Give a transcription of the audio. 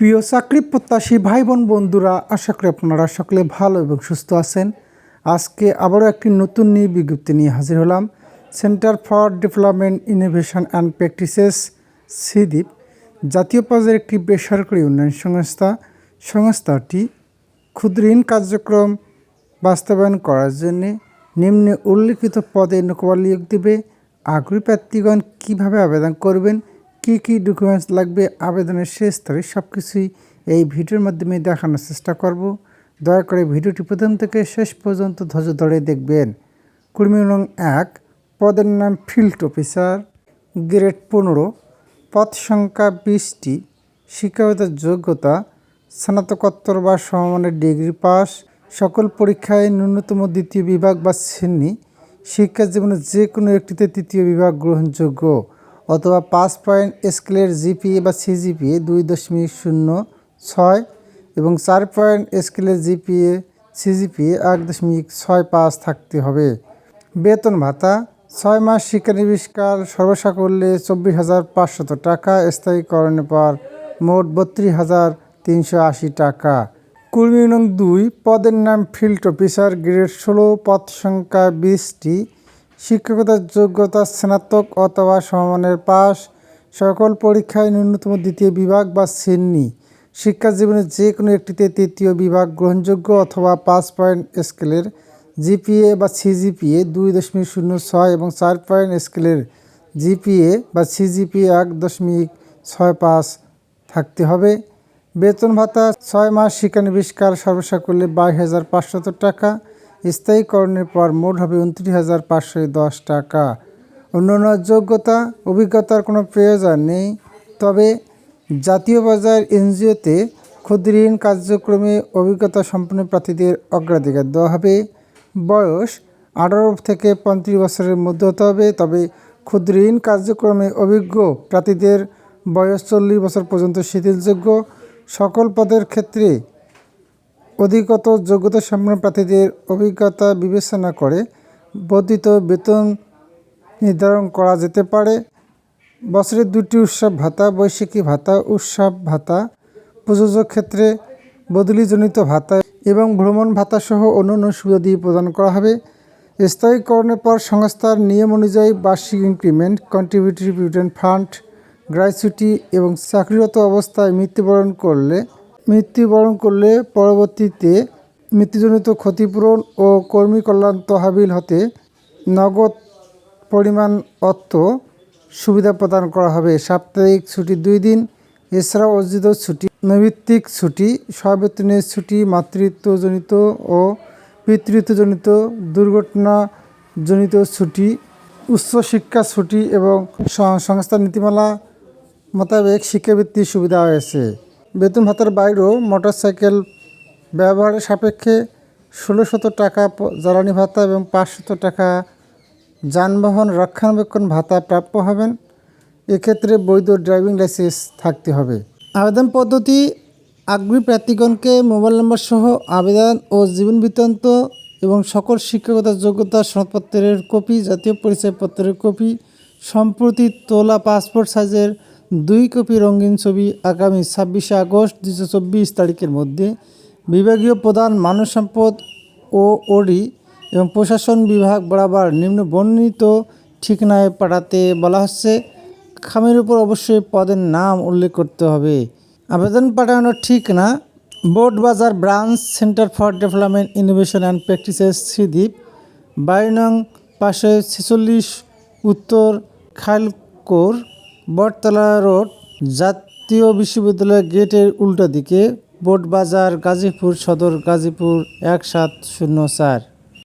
প্রিয় চাকরি প্রত্যাশী ভাই বোন বন্ধুরা, আশা করি আপনারা সকলে ভালো এবং সুস্থ আছেন। আজকে আবারও একটি নতুন নিয়ে বিজ্ঞপ্তি নিয়ে হাজির হলাম। Centre for development innovation and practices CDIP জাতীয় পর্যায়ের একটি বেসরকারি উন্নয়ন সংস্থা। সংস্থাটি ক্ষুদ্র ঋণ কার্যক্রম বাস্তবায়ন করার জন্য নিম্নে উল্লিখিত পদে নৌকবার নিয়োগ দেবে। আগ্রহী প্রার্থীগণ কীভাবে আবেদন করবেন? কী কী ডকুমেন্টস লাগবে, আবেদনের শেষ তারিখ সব কিছুই এই ভিডিওর মাধ্যমে দেখানোর চেষ্টা করব। দয়া করে ভিডিওটি প্রথম থেকে শেষ পর্যন্ত ধৈর্য ধরে দেখবেন। কর্মী নং এক, পদের নাম ফিল্ড অফিসার, গ্রেড পনেরো, পদ সংখ্যা বিশটি, শিক্ষাগত যোগ্যতা, স্নাতকোত্তর বা সমমানের ডিগ্রি পাস, সকল পরীক্ষায় ন্যূনতম দ্বিতীয় বিভাগ বা শ্রেণি শিক্ষা জীবনের যে কোনো একটিতে তৃতীয় বিভাগ গ্রহণযোগ্য। অথবা পাঁচ পয়েন্ট স্কেলের জিপিএ বা সিজিপিএ দুই দশমিক শূন্য ছয় এবং চার পয়েন্ট স্কেলের জিপিএ, সিজিপিএ এক দশমিক ছয় পাঁচ থাকতে হবে। বেতন ভাতা, ছয় মাস শিক্ষানবিষ্কার সর্বসা করলে চব্বিশ হাজার পাঁচশত টাকা, স্থায়ীকরণের পর মোট বত্রিশ হাজার তিনশো আশি টাকা। কর্মী দুই, পদের নাম ফিল্ড অফিসার গ্রেড ষোলো, পদ সংখ্যা বিশটি। শিক্ষকতার যোগ্যতা স্নাতক অথবা সমমানের পাস সকল পরীক্ষায় ন্যূনতম দ্বিতীয় বিভাগ বা শ্রেণি, শিক্ষা জীবনের যে কোনো একটিতে তৃতীয় বিভাগ গ্রহণযোগ্য অথবা পাঁচ পয়েন্ট স্কেলের জিপিএ বা সিজিপিএ, দুই দশমিক শূন্য ছয় এবং চার পয়েন্ট স্কেলের জিপিএ বা সিজিপিএ এক দশমিক ছয় পাঁচ থাকতে হবে। বেতন ভাতা, ছয় মাস শিক্ষানবিষ্কার করলে বাইশ হাজার পাঁচশত টাকা। স্থায়ীকরণের পর মোট হবে উনত্রিশ হাজার পাঁচশো দশ টাকা। অন্যান্য যোগ্যতা, অভিজ্ঞতার কোনো প্রয়োজন নেই। তবে জাতীয় বাজার এনজিওতে ক্ষুদ্র কার্যক্রমে অভিজ্ঞতা সম্পন্ন প্রার্থীদের অগ্রাধিকার দেওয়া হবে। বয়স আঠারো থেকে পঁয়ত্রিশ বছরের মধ্যে হতে হবে। তবে ক্ষুদ্র ঋণ কার্যক্রমে অভিজ্ঞ প্রার্থীদের বয়স চল্লিশ বছর পর্যন্ত শিথিলযোগ্য। সকল পদের ক্ষেত্রে অধিকত যোগ্যতা সম্পন্ন প্রার্থীদের অভিজ্ঞতা বিবেচনা করে বর্ধিত বেতন নির্ধারণ করা যেতে পারে। বছরের দুটি উৎসব ভাতা বৈশাখী ভাতা, উৎসব ভাতা, প্রযোজক ক্ষেত্রে বদলিজনিত ভাতা এবং ভ্রমণ ভাতা সহ অন্যান্য সুবিধাদি প্রদান করা হবে। স্থায়ীকরণের পর সংস্থার নিয়ম অনুযায়ী বার্ষিক increment contributory provident fund gratuity এবং চাকরিরত অবস্থায় মৃত্যুবরণ করলে মৃত্যুবরণ করলে পরবর্তীতে মৃত্যুজনিত ক্ষতিপূরণ ও কর্মী কল্যাণ তহবিল হতে নগদ পরিমাণ অর্থ সুবিধা প্রদান করা হবে। সাপ্তাহিক ছুটি দুই দিন, এছাড়াও অর্জিত ছুটি নৈভিত্তিক ছুটি সবেতনের ছুটি, মাতৃত্বজনিত ও পিতৃত্বজনিত দুর্ঘটনাজনিত ছুটি উচ্চশিক্ষা ছুটি এবং সংস্থার নীতিমালা মোতাবেক শিক্ষাবৃত্তির সুবিধা হয়েছে বেতন ভাতার বাইরেও মোটরসাইকেল ব্যবহারের সাপেক্ষে ষোলোশত টাকা জ্বালানি ভাতা এবং পাঁচশত টাকা যানবাহন রক্ষণাবেক্ষণ ভাতা প্রাপ্য হবেন। এক্ষেত্রে বৈধ ড্রাইভিং লাইসেন্স থাকতে হবে। আবেদন পদ্ধতি আগ্রহী প্রার্থীগণকে মোবাইল নম্বর সহ আবেদন ও জীবন বৃত্তান্ত এবং সকল শিক্ষকতা যোগ্যতা সনদপত্রের কপি, জাতীয় পরিচয়পত্রের কপি, সম্প্রতি তোলা পাসপোর্ট সাইজের দুই কপি রঙিন ছবি আগামী ছাব্বিশে আগস্ট দুশো চব্বিশ তারিখের মধ্যে বিভাগীয় প্রধান মানব সম্পদ ও ওডি এবং প্রশাসন বিভাগ বরাবর নিম্ন বর্ণিত ঠিকানায় পাঠাতে বলা হচ্ছে। খামের উপর অবশ্যই পদের নাম উল্লেখ করতে হবে। আবেদন পাঠানোর ঠিকানা Board Bazar branch centre for development, innovation and practices CDIP বাড়ি নং পাশে ছেচল্লিশ উত্তর খালকোর বটতলা রোড জাতীয় বিশ্ববিদ্যালয় গেটের উল্টো দিকে বোর্ড বাজার গাজীপুর সদর গাজীপুর এক সাত শূন্য চার।